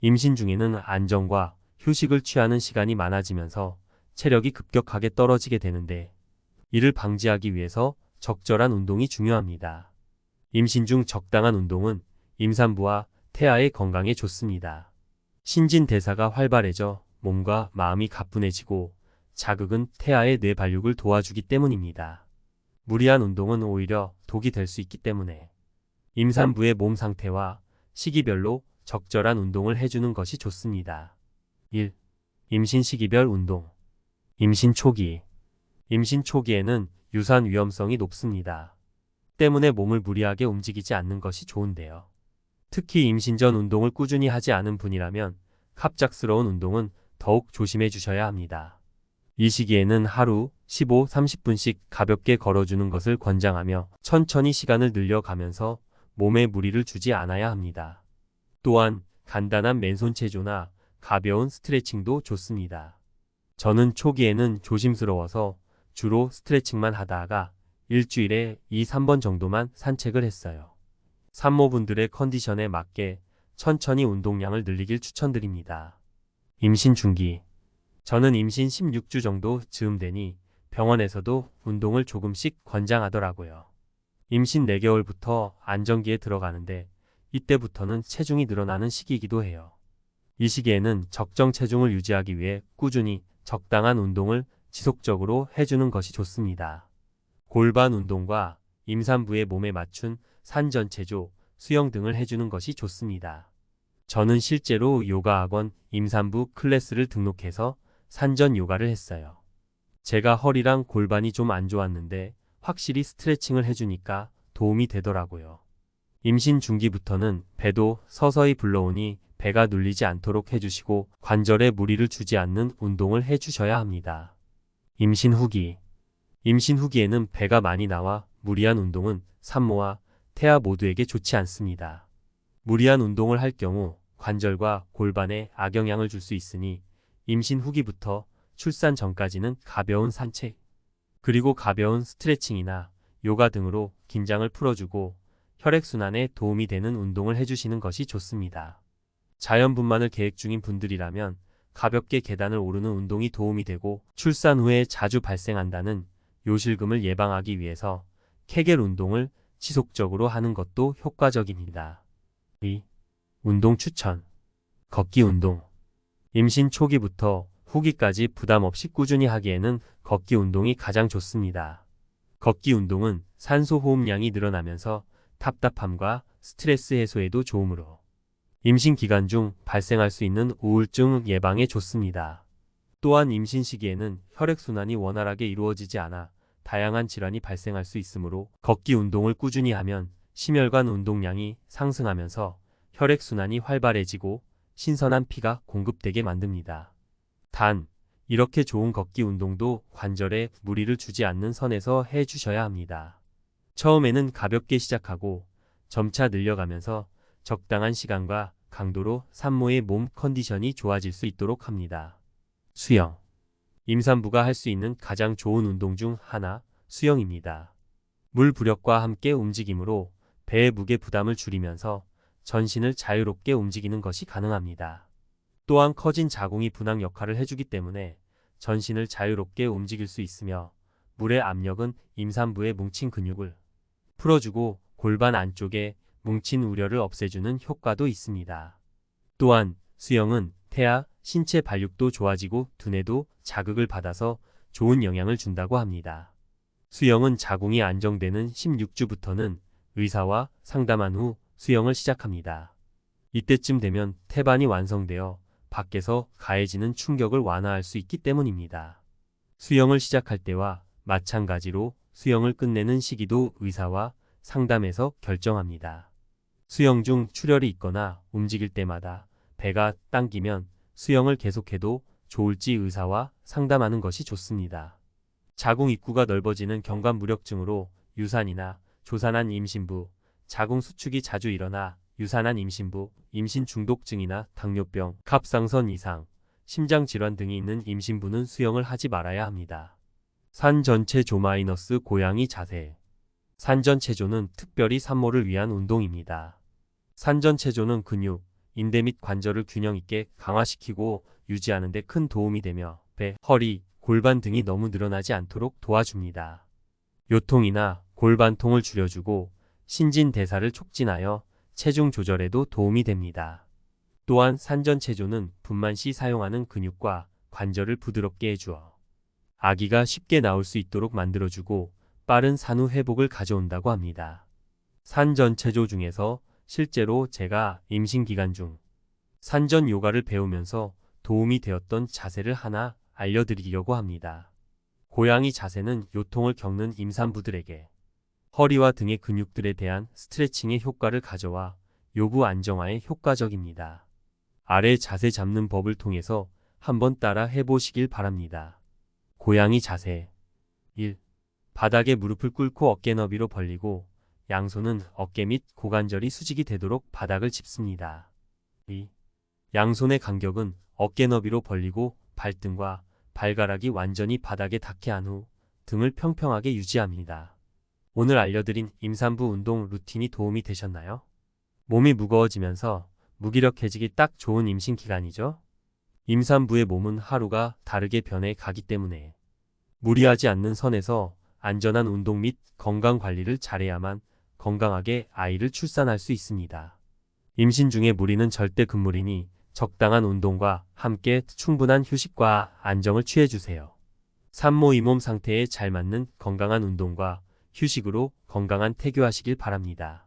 임신 중에는 안정과 휴식을 취하는 시간이 많아지면서 체력이 급격하게 떨어지게 되는데 이를 방지하기 위해서 적절한 운동이 중요합니다. 임신 중 적당한 운동은 임산부와 태아의 건강에 좋습니다. 신진대사가 활발해져 몸과 마음이 가뿐해지고 자극은 태아의 뇌 발육을 도와주기 때문입니다. 무리한 운동은 오히려 독이 될 수 있기 때문에 임산부의 몸 상태와 시기별로 적절한 운동을 해주는 것이 좋습니다. 1. 임신 시기별 운동 임신 초기 임신 초기에는 유산 위험성이 높습니다. 때문에 몸을 무리하게 움직이지 않는 것이 좋은데요. 특히 임신 전 운동을 꾸준히 하지 않은 분이라면 갑작스러운 운동은 더욱 조심해 주셔야 합니다. 이 시기에는 하루 15, 30분씩 가볍게 걸어주는 것을 권장하며 천천히 시간을 늘려가면서 몸에 무리를 주지 않아야 합니다. 또한 간단한 맨손 체조나 가벼운 스트레칭도 좋습니다. 저는 초기에는 조심스러워서 주로 스트레칭만 하다가 일주일에 2, 3번 정도만 산책을 했어요. 산모분들의 컨디션에 맞게 천천히 운동량을 늘리길 추천드립니다. 임신 중기 저는 임신 16주 정도 즈음 되니 병원에서도 운동을 조금씩 권장하더라고요. 임신 4개월부터 안정기에 들어가는데 이때부터는 체중이 늘어나는 시기이기도 해요. 이 시기에는 적정 체중을 유지하기 위해 꾸준히 적당한 운동을 지속적으로 해주는 것이 좋습니다. 골반 운동과 임산부의 몸에 맞춘 산전체조, 수영 등을 해주는 것이 좋습니다. 저는 실제로 요가 학원 임산부 클래스를 등록해서 산전 요가를 했어요. 제가 허리랑 골반이 좀 안 좋았는데 확실히 스트레칭을 해주니까 도움이 되더라고요. 임신 중기부터는 배도 서서히 불러오니 배가 눌리지 않도록 해주시고 관절에 무리를 주지 않는 운동을 해주셔야 합니다. 임신 후기 임신 후기에는 배가 많이 나와 무리한 운동은 산모와 태아 모두에게 좋지 않습니다. 무리한 운동을 할 경우 관절과 골반에 악영향을 줄 수 있으니 임신 후기부터 출산 전까지는 가벼운 산책, 그리고 가벼운 스트레칭이나 요가 등으로 긴장을 풀어주고 혈액순환에 도움이 되는 운동을 해주시는 것이 좋습니다. 자연분만을 계획 중인 분들이라면 가볍게 계단을 오르는 운동이 도움이 되고 출산 후에 자주 발생한다는 요실금을 예방하기 위해서 케겔 운동을 지속적으로 하는 것도 효과적입니다. 2. 운동 추천 걷기 운동 임신 초기부터 후기까지 부담 없이 꾸준히 하기에는 걷기 운동이 가장 좋습니다. 걷기 운동은 산소 호흡량이 늘어나면서 답답함과 스트레스 해소에도 좋으므로 임신 기간 중 발생할 수 있는 우울증 예방에 좋습니다. 또한 임신 시기에는 혈액순환이 원활하게 이루어지지 않아 다양한 질환이 발생할 수 있으므로 걷기 운동을 꾸준히 하면 심혈관 운동량이 상승하면서 혈액순환이 활발해지고 신선한 피가 공급되게 만듭니다. 단, 이렇게 좋은 걷기 운동도 관절에 무리를 주지 않는 선에서 해 주셔야 합니다. 처음에는 가볍게 시작하고 점차 늘려가면서 적당한 시간과 강도로 산모의 몸 컨디션이 좋아질 수 있도록 합니다. 수영. 임산부가 할 수 있는 가장 좋은 운동 중 하나, 수영입니다. 물 부력과 함께 움직임으로 배의 무게 부담을 줄이면서 전신을 자유롭게 움직이는 것이 가능합니다. 또한 커진 자궁이 분황 역할을 해주기 때문에 전신을 자유롭게 움직일 수 있으며 물의 압력은 임산부의 뭉친 근육을 풀어주고 골반 안쪽에 뭉친 우려를 없애주는 효과도 있습니다. 또한 수영은 태아, 신체 발육도 좋아지고 두뇌도 자극을 받아서 좋은 영향을 준다고 합니다. 수영은 자궁이 안정되는 16주부터는 의사와 상담한 후 수영을 시작합니다. 이때쯤 되면 태반이 완성되어 밖에서 가해지는 충격을 완화할 수 있기 때문입니다. 수영을 시작할 때와 마찬가지로 수영을 끝내는 시기도 의사와 상담에서 결정합니다. 수영 중 출혈이 있거나 움직일 때마다 배가 당기면 수영을 계속해도 좋을지 의사와 상담하는 것이 좋습니다. 자궁 입구가 넓어지는 경관 무력증으로 유산이나 조산한 임신부, 자궁 수축이 자주 일어나 유산한 임신부, 임신 중독증이나 당뇨병, 갑상선 이상, 심장 질환 등이 있는 임신부는 수영을 하지 말아야 합니다. 산 전체 조 마이너스 고양이 자세 산 전체조는 특별히 산모를 위한 운동입니다. 산 전체조는 근육, 인대 및 관절을 균형 있게 강화시키고 유지하는 데 큰 도움이 되며 배, 허리, 골반 등이 너무 늘어나지 않도록 도와줍니다. 요통이나 골반통을 줄여주고 신진대사를 촉진하여 체중 조절에도 도움이 됩니다. 또한 산전체조는 분만 시 사용하는 근육과 관절을 부드럽게 해주어 아기가 쉽게 나올 수 있도록 만들어주고 빠른 산후 회복을 가져온다고 합니다. 산 전체조 중에서 실제로 제가 임신 기간 중 산전 요가를 배우면서 도움이 되었던 자세를 하나 알려드리려고 합니다. 고양이 자세는 요통을 겪는 임산부들에게 허리와 등의 근육들에 대한 스트레칭의 효과를 가져와 요부 안정화에 효과적입니다. 아래 자세 잡는 법을 통해서 한번 따라 해보시길 바랍니다. 고양이 자세 1. 바닥에 무릎을 꿇고 어깨 너비로 벌리고 양손은 어깨 및 고관절이 수직이 되도록 바닥을 짚습니다. 2. 양손의 간격은 어깨 너비로 벌리고 발등과 발가락이 완전히 바닥에 닿게 한 후 등을 평평하게 유지합니다. 오늘 알려드린 임산부 운동 루틴이 도움이 되셨나요? 몸이 무거워지면서 무기력해지기 딱 좋은 임신 기간이죠? 임산부의 몸은 하루가 다르게 변해 가기 때문에 무리하지 않는 선에서 안전한 운동 및 건강 관리를 잘해야만 건강하게 아이를 출산할 수 있습니다. 임신 중에 무리는 절대 금물이니 적당한 운동과 함께 충분한 휴식과 안정을 취해주세요. 산모 이몸 상태에 잘 맞는 건강한 운동과 휴식으로 건강한 태교하시길 바랍니다.